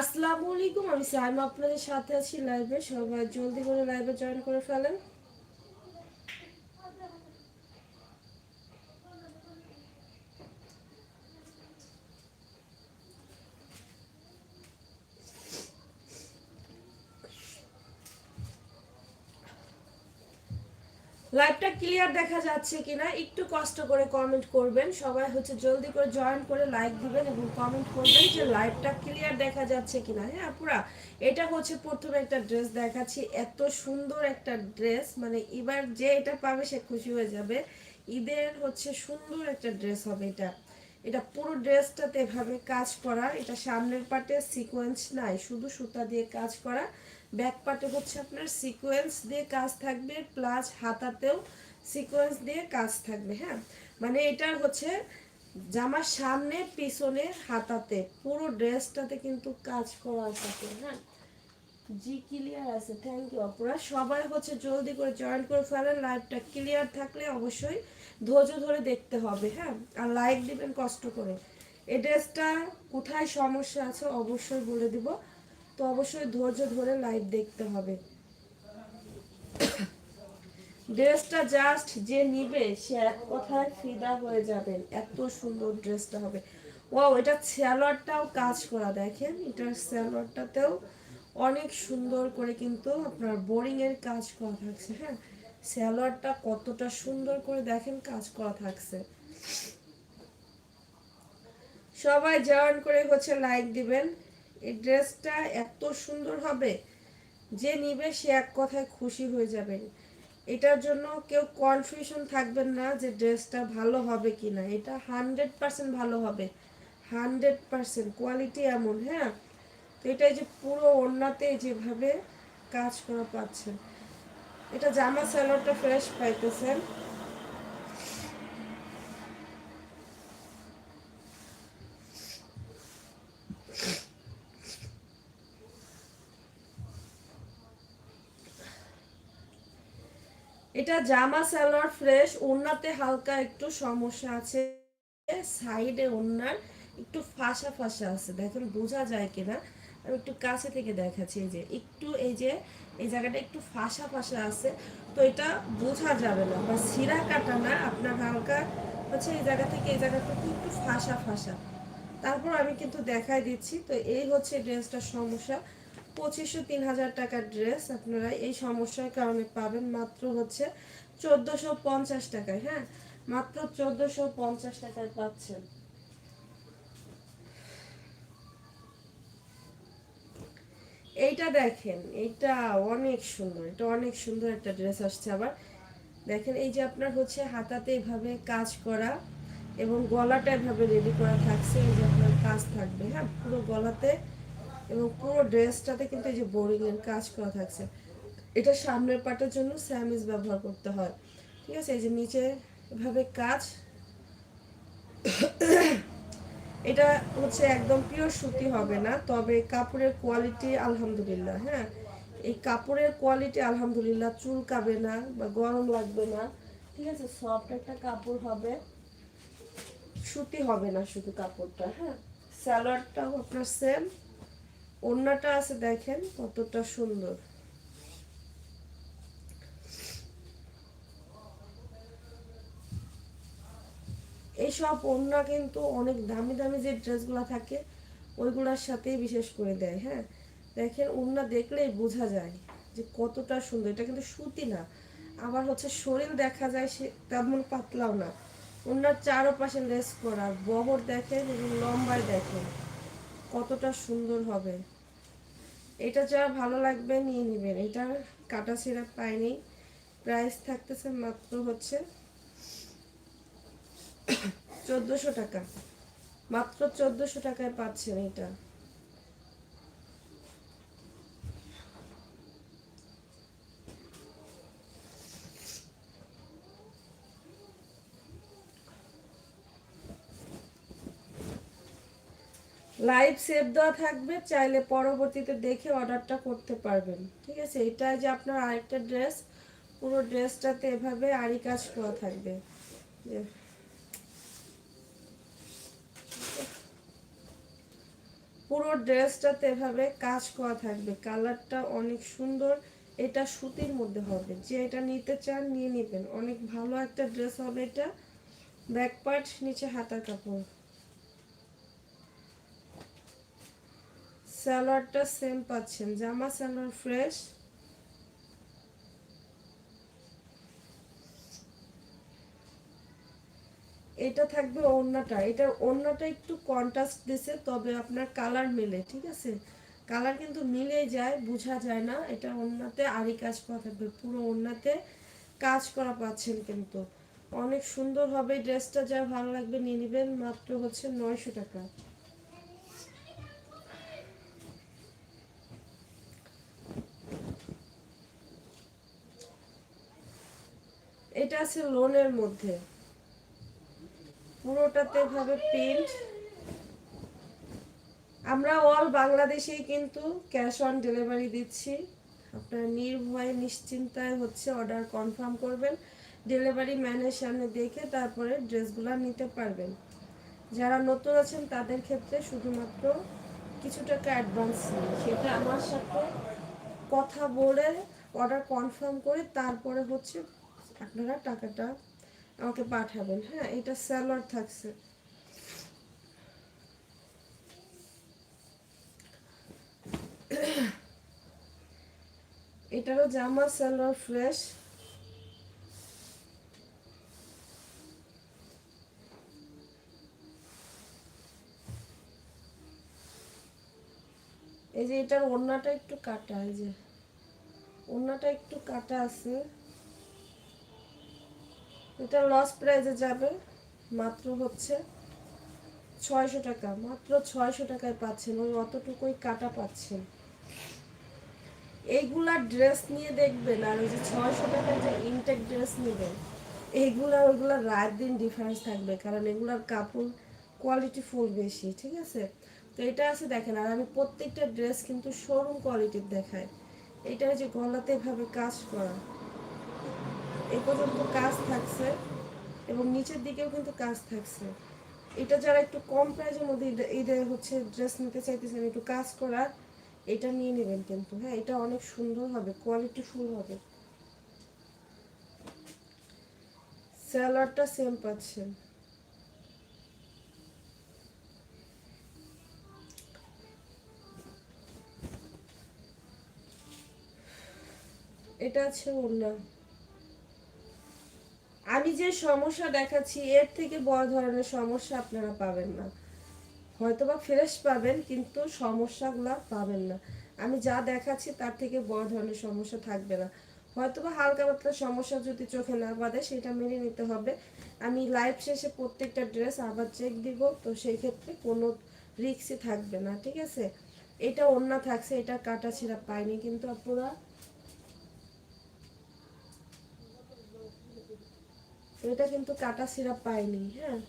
আসসালামু আলাইকুম, আমি সাইমা আপনাদের সাথে আছি লাইভে সবাই জলদি করে লাইভে জয়েন করে ফেলেন। লাইভটা ক্লিয়ার দেখা যাচ্ছে কিনা একটু কষ্ট করে কমেন্ট করবেন। সবাই হচ্ছে জলদি করে জয়েন করে লাইক দিবেন এবং কমেন্ট করবেন যে লাইভটা ক্লিয়ার দেখা যাচ্ছে কিনা। হ্যাঁ পুরা এটা হচ্ছে প্রথমে একটা ড্রেস দেখাচ্ছি। এত সুন্দর একটা ড্রেস মানে এবার যে এটা পাবে সে খুশি হয়ে যাবে। ঈদের হচ্ছে সুন্দর একটা ড্রেস হবে এটা। এটা পুরো ড্রেসটাতে এভাবে কাজ করা, এটা সামনের পাটে সিকোয়েন্স নাই, শুধু সুতা দিয়ে কাজ করা। ব্যাক পার্টে হচ্ছে আপনার সিকোয়েন্স দিয়ে কাজ থাকবে প্লাস হাতাতেও সিকোয়েন্স দিয়ে কাজ থাকবে হ্যাঁ? মানে এটা হচ্ছে জামার সামনে, পিছনে, হাতাতে, পুরো ড্রেসটাতে কিন্তু কাজ করা থাকে হ্যাঁ? জি ক্লিয়ার আছে থ্যাংক ইউ আপুরা সবাই হচ্ছে জলদি করে জয়েন করে ফেলেন লাইভটা ক্লিয়ার থাকলে অবশ্যই ধৈর্য ধরে দেখতে হবে হ্যাঁ? আর লাইক দিবেন কষ্ট করে। এই ড্রেসটা কোথায় সমস্যা আছে অবশ্যই বলে দিব। তো অবশ্যই ধৈর্য ধরে লাইভ দেখতে হবে। ড্রেসটা জাস্ট যে নিবে, সে এক কথায় ফিদা হয়ে যাবেন এত সুন্দর ড্রেসটা হবে। ওয়াও এটা স্যালোয়ারটাও কাজ করা। দেখেন, এটার স্যালোয়ারটাতেও অনেক সুন্দর করে কিন্তু আপনার বোরিং এর কাজ করা থাকছে হ্যাঁ? স্যালোয়ারটা কতটা সুন্দর করে দেখেন, কাজ করা থাকছে। সবাই জয়েন করে হচ্ছে লাইক দিবেন। এই ড্রেসটা এত সুন্দর হবে যে নিবে সে এক কথায় খুশি হয়ে যাবে। এটার জন্য কেউ কনফিউশন থাকবেন না যে ড্রেসটা ভালো হবে কি না এটা হান্ড্রেড পার্সেন্ট ভালো হবে। হান্ড্রেড পার্সেন্ট কোয়ালিটি এমন হ্যাঁ? তো এটা যে পুরো ওড়নাতে যেভাবে কাজ করা পাচ্ছেন। এটা জামা স্যালোয়ারটা ফ্রেশ পাইতেছেন। এটা জামা সালোয়ার ফ্রেশ, ওড়নাতে হালকা একটু সমস্যা আছে। সাইডে ওড়নার একটু ফাঁসা ফাঁসা আছে। দেখেন, বোঝা যায় কিনা? আমি একটু কাছে থেকে দেখাচ্ছি। এই যে, একটু এই যে, এই জায়গাটা একটু ফাঁসা ফাঁসা আছে। তো এটা বোঝা যাবে না বা সিরা কাটা না, আপনার হালকা হচ্ছে এই জায়গা থেকে এই জায়গাটা একটু ফাঁসা ফাঁসা। তারপর আমি কিন্তু দেখাই দিচ্ছি। তো এই হচ্ছে ড্রেসটার সমস্যা। পঁচিশশো তিন হাজার টাকার ড্রেস আপনারা এই সমস্যার কারণে পাবেন। মাত্র হচ্ছে চোদ্দোশো পঞ্চাশ টাকায় হ্যাঁ? মাত্র চোদ্দোশো পঞ্চাশ টাকায় পাচ্ছেন। এইটা দেখেন, এইটা অনেক সুন্দর, এটা অনেক সুন্দর একটা ড্রেস আসছে আবার। দেখেন, এই যে আপনার হচ্ছে হাতাতে এভাবে কাজ করা এবং গলাটা এভাবে রেডি করা থাকছে, এই যে আপনার কাজ থাকবে হ্যাঁ? পুরো গলাতে এবং পুরো ড্রেসটাতে কিন্তু এই যে বোরিং এর কাজ করা থাকছে। এটা সামনের পাটের জন্য স্যামিজ ব্যবহার করতে হয়। ঠিক আছে? এই যে নিচে এভাবে কাজ। এটা হচ্ছে একদম পিওর সুতি হবে না, তবে কাপড়ের কোয়ালিটি আলহামদুলিল্লাহ হ্যাঁ? এই কাপড়ের কোয়ালিটি আলহামদুলিল্লাহ চুলকাবে না বা গরম লাগবে না। ঠিক আছে? সফট একটা কাপড় হবে। সুতি হবে না শুধু কাপড়টা হ্যাঁ? স্যালোয়ারটাও আপনার সেম ওড়নাটা আছে দেখেন কতটা সুন্দর। এইসব ওড়না কিন্তু অনেক দামি দামি যে ড্রেসগুলো থাকে, ওইগুলোর সাথেই বিশেষ করে দেয় হ্যাঁ? দেখেন ওড়না দেখলেই বোঝা যায় যে কতটা সুন্দর। এটা কিন্তু সুতি না, আবার হচ্ছে শরীর দেখা যায় সে তেমন পাতলাও না। ওনার চারোপাশে লেস করা, বহর দেখেন এবং লম্বায় দেখেন। কতটা সুন্দর হবে। এটা যা ভালো লাগবে নিয়ে নেবেন। এটার কাটা সিরাপ পাইনি। প্রাইস থাকতেছে মাত্র হচ্ছে চোদ্দোশো টাকা। মাত্র চোদ্দোশো টাকায় পাচ্ছেন এটা। লাইভ সেভ দেওয়া থাকবে, চাইলে পরবর্তীতে দেখে অর্ডারটা করতে পারবেন। ঠিক আছে? এটা যে আপনার আরেকটা ড্রেস পুরো ড্রেসটাতে এভাবে আড়ি কাজ করা থাকবে। পুরো ড্রেসটাতে এভাবে কাজ করা থাকবে। কালারটা অনেক সুন্দর। এটা সুতির মধ্যে হবে। যে এটা নিতে চান, নিয়ে নেবেন। অনেক ভালো একটা ড্রেস হবে এটা। ব্যাক পার্ট, নিচে হাতার কাপড়। স্যালোয়ারটা সেম পাচ্ছেন, জামা স্যালোয়ার ফ্রেশ। এটা থাকবে ওড়নাটা এটার ওড়নাটা একটু কন্ট্রাস্ট দিছে, তবে আপনার কালার মিলে, ঠিক আছে? কালার কিন্তু মিলেই যায়, বোঝা যায় না, এটা ওড়নাতে আরই কাজ করা থাকবে, পুরো ওড়নাতে কাজ করা পাচ্ছেন কিন্তু। অনেক সুন্দর হবে ড্রেসটা যা ভালো লাগবে নিয়ে নেবেন, মাত্র হচ্ছে নয়শো টাকা। এটা আছে লোনের মধ্যে। পুরোটাতে ভাবে প্রিন্ট আমরা অল বাংলাদেশেই কিন্তু ক্যাশ অন ডেলিভারি দিচ্ছি। আপনারা নির্ভয়ে নিশ্চিন্তায় হচ্ছে অর্ডার কনফার্ম করবেন। ডেলিভারি ম্যানের সামনে দেখে তারপরে ড্রেসগুলো নিতে পারবেন। যারা নতুন আছেন তাদের ক্ষেত্রে শুধুমাত্র কিছু টাকা অ্যাডভান্স সেটা আমার সাথে কথা বলে অর্ডার কনফার্ম করে তারপরে হচ্ছে আপনারা টাকাটা আমাকে পাঠাবেন হ্যাঁ? এটা স্যালাড থাকছে। এটারও জামা সালোয়ার ফ্রেশ এই যে এটার ওড়নাটা একটু কাটা, এই যে। ওড়নাটা একটু কাটা আছে। এটা লস প্রাইজে যাবে মাত্র হচ্ছে ছয়শো টাকা। মাত্র ছয়শো টাকায় পাচ্ছেন, ওই অতটুকুই কাটা পাচ্ছেন। এইগুলা ড্রেস নিয়ে দেখবেন, আর ওই যে ছয়শো টাকার যে ইনটেক ড্রেস নেবেন, এইগুলা, ওইগুলা রাত দিন ডিফারেন্স থাকবে, কারণ এগুলার কাপড় কোয়ালিটি ফুল বেশি, ঠিক আছে? তো এটা আছে দেখেন, আর আমি প্রত্যেকটা ড্রেস কিন্তু শোরুম কোয়ালিটির দেখাই। এটা যে গলাতে এভাবে কাজ করা। এই পর্যন্ত কাজ থাকছে এবং নিচের দিকেও কিন্তু কাজ থাকছে। এটা যারা একটু কম প্রাইজের মধ্যে ঈদে হচ্ছে ড্রেস নিতে চাইতেছেন, একটু কাজ করার, এটা নিয়ে নেবেন কিন্তু। হ্যাঁ এটা অনেক সুন্দর হবে কোয়ালিটি ফুল হবে। স্যালাডটা সেম পাচ্ছেন। এটা আছে ওড়না। আমি যে সমস্যা দেখাচ্ছি, এর থেকে বড় ধরনের সমস্যা আপনারা পাবেন না। হয়তো বা ফ্রেশ পাবেন, কিন্তু সমস্যাগুলো পাবেন না। আমি যা দেখাচ্ছি, তার থেকে বড় ধরনের সমস্যা থাকবে না। হয়তো বা হালকা পাতলা সমস্যা যদি চোখে না বাঁধে, সেটা মেনে নিতে হবে। আমি লাইভ শেষে প্রত্যেকটা ড্রেস আবার চেক দিব, তো সেই ক্ষেত্রে কোনো রিক্সই থাকবে না, ঠিক আছে? এটা অন্য থাকছে, এটা কাটা ছিঁড়া পাইনি, কিন্তু আপনারা এটা কিন্তু কাটা সিরাপ পাইনি হ্যাঁ?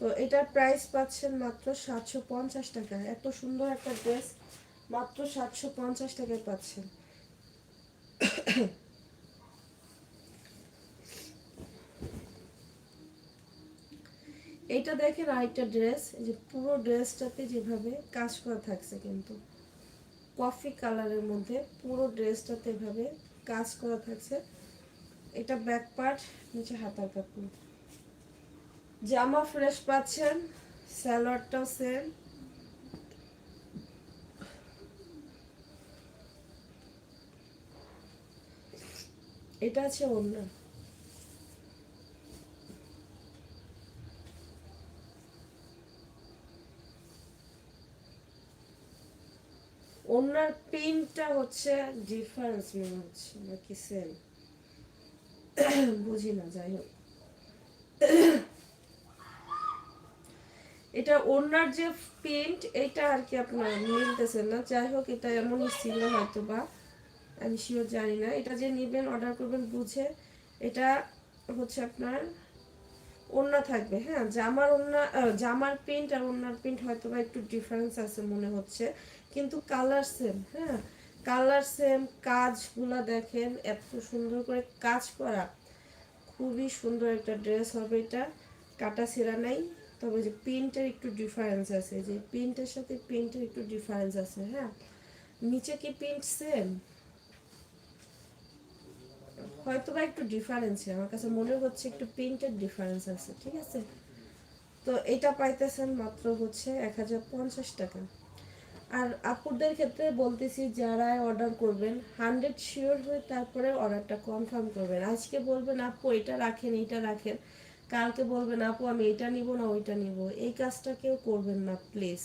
তো এটার প্রাইস পাচ্ছেন মাত্র সাতশো পঞ্চাশ টাকা। এত সুন্দর একটা ড্রেস মাত্র সাতশো পঞ্চাশ টাকায় পাচ্ছেন। এইটা দেখেন আরেকটা ড্রেস যে পুরো ড্রেসটাতে যেভাবে কাজ করা থাকছে কিন্তু। কফি কালারের মধ্যে পুরো ড্রেসটাতে এভাবে কাজ করা থাকছে। এটা ব্যাক পার্ট নিচে হাতার কাপড়। জামা ফ্রেশ পাচ্ছেন স্যালোয়ারটাও সেম এটা আছে অন্য ওনার পিনটা হচ্ছে ডিফারেন্স মনে হচ্ছে, নাকি সেম বুঝি না, যাই হোক। এটা ওনার যে পেন্ট এটা আর কি আপনার মিলতেছে না। যাই হোক, এটা এমনই ছিল হয়তো বা আমি শিওর জানি না। এটা যে নেবেন অর্ডার করবেন, বুঝে। এটা হচ্ছে আপনার ওন্না থাকবে হ্যাঁ? জামার ওন্না জামার প্রিন্ট আর ওন্নার প্রিন্ট হয়তো বা একটু ডিফারেন্স আছে মনে হচ্ছে। কিন্তু কালার সেম হ্যাঁ? কালার সেম কাজগুলা দেখেন, এত সুন্দর করে কাজ করা। খুবই সুন্দর একটা ড্রেস হবে এটা। কাটা ছেঁড়া নাই, তবে যে প্রিন্টের একটু ডিফারেন্স আছে, যে প্রিন্টের সাথে প্রিন্টের একটু ডিফারেন্স আছে হ্যাঁ? নিচে কি প্রিন্ট সেম হয়তো বা একটু ডিফারেন্স আমার কাছে মনে হচ্ছে একটু প্রিন্টের ডিফারেন্স আছে, ঠিক আছে? তো এটা পাইতেছেন মাত্র হচ্ছে এক হাজার পঞ্চাশ টাকা। আর আপুদের ক্ষেত্রে বলতেছি যারা অর্ডার করবেন হান্ড্রেড শিওর হয়ে তারপরে অর্ডারটা কনফার্ম করবেন। আজকে বলবেন, আপু, এটা রাখেন এটা রাখেন। কালকে বলবেন, আপু, আমি এটা নিব না, ওইটা নিব। এই কাজটা কেউ করবেন না প্লিজ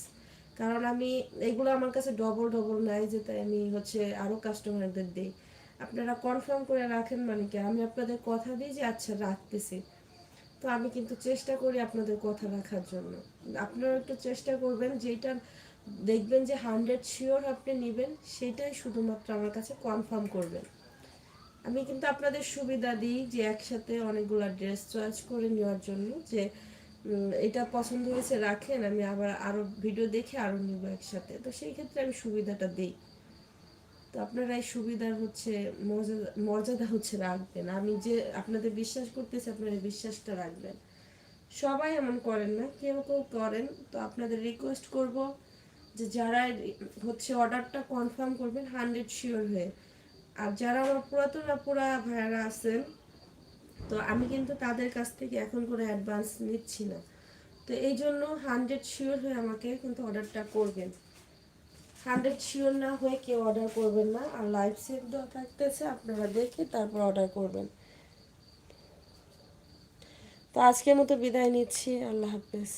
কারণ আমি, এগুলো আমার কাছে ডবল ডবল নাই যে তাই আমি হচ্ছে আরও কাস্টমারদের দিই। আপনারা কনফার্ম করে রাখেন মানে কি? আমি আপনাদের কথা দিই যে আচ্ছা রাখতেছি। তো আমি কিন্তু চেষ্টা করি আপনাদের কথা রাখার জন্য। আপনারা একটু চেষ্টা করবেন যেটা দেখবেন যে হান্ড্রেড শিওর আপনি নেবেন, সেটাই শুধুমাত্র আমার কাছে কনফার্ম করবেন। আমি কিন্তু আপনাদের সুবিধা দিই যে একসাথে অনেকগুলো ড্রেস চয়েস করে নেওয়ার জন্য যে এটা পছন্দ হয়েছে রাখেন, আমি আবার আরও ভিডিও দেখে আরও নিব একসাথে। তো সেই ক্ষেত্রে আমি সুবিধাটা দিই। তো আপনারা এই সুবিধার হচ্ছে মর্যাদা মর্যাদা হচ্ছে রাখবেন। আমি যে আপনাদের বিশ্বাস করতেছি, আপনারা বিশ্বাসটা রাখবেন। সবাই এমন করেন না, কেউ কেউ করেন। তো আপনাদের রিকোয়েস্ট করব যে যারা হচ্ছে অর্ডারটা কনফার্ম করবেন হান্ড্রেড শিওর হয়ে। আর যারা আমার পুরাতন পুরা ভাইয়ারা আছেন, তো আমি কিন্তু তাদের কাছ থেকে এখন কোনো অ্যাডভান্স নিচ্ছি না। তো এই জন্য হান্ড্রেড শিওর হয়ে আমাকে কিন্তু অর্ডারটা করবেন। হান্ড্রেড শিওর না হয়ে কেউ অর্ডার করবেন না। আর লাইভ সেভ দেওয়া থাকতেছে, আপনারা দেখে তারপর অর্ডার করবেন। তো আজকের মতো বিদায় নিচ্ছি। আল্লাহ হাফেজ।